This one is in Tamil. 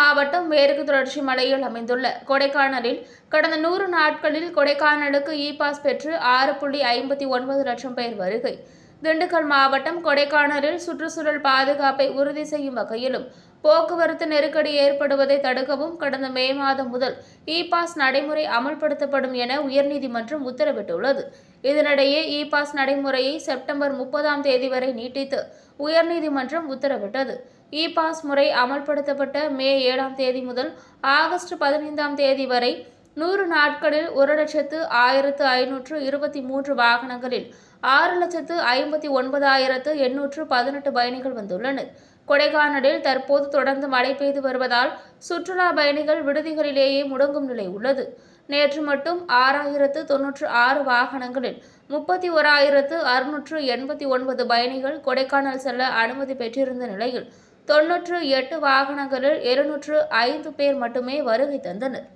மாவட்டம் மேற்கு தொடர்ச்சி மலையில் அமைந்துள்ள கொடைக்கானலில் கடந்த நூறு நாட்களில் கொடைக்கானலுக்கு இ பாஸ் பெற்று ஆறு புள்ளி ஐம்பத்தி ஒன்பது லட்சம் பேர் வருகை. திண்டுக்கல் மாவட்டம் கொடைக்கானலில் சுற்றுச்சூழல் பாதுகாப்பை உறுதி செய்யும் வகையிலும் போக்குவரத்து நெருக்கடி ஏற்படுவதை தடுக்கவும் கடந்த மே மாதம் முதல் இ பாஸ் நடைமுறை அமல்படுத்தப்படும் என உயர்நீதிமன்றம் உத்தரவிட்டுள்ளது. இதனிடையே இ பாஸ் நடைமுறையை செப்டம்பர் முப்பதாம் தேதி வரை நீட்டித்து உயர்நீதிமன்றம் உத்தரவிட்டது. இ பாஸ் முறை அமல்படுத்தப்பட்ட மே ஏழாம் தேதி முதல் ஆகஸ்ட் பதினைந்தாம் தேதி வரை நூறு நாட்களில் ஒரு லட்சத்து ஆயிரத்து ஐநூற்று இருபத்தி மூன்று வாகனங்களில் ஆறு லட்சத்து ஐம்பத்தி ஒன்பதாயிரத்து எண்ணூற்று பதினெட்டு பயணிகள் வந்துள்ளனர். கொடைக்கானலில் தற்போது தொடர்ந்து மழை பெய்து வருவதால் சுற்றுலா பயணிகள் விடுதிகளிலேயே முடங்கும் நிலை உள்ளது. நேற்று மட்டும் ஆறாயிரத்து தொன்னூற்று ஆறு வாகனங்களில் முப்பத்தி ஓராயிரத்து அறுநூற்று எண்பத்தி ஒன்பது பயணிகள் கொடைக்கானல் செல்ல அனுமதி பெற்றிருந்த நிலையில் தொன்னூற்று எட்டு வாகனங்களில் இருநூற்று ஐந்து பேர் மட்டுமே வருகை தந்தனர்.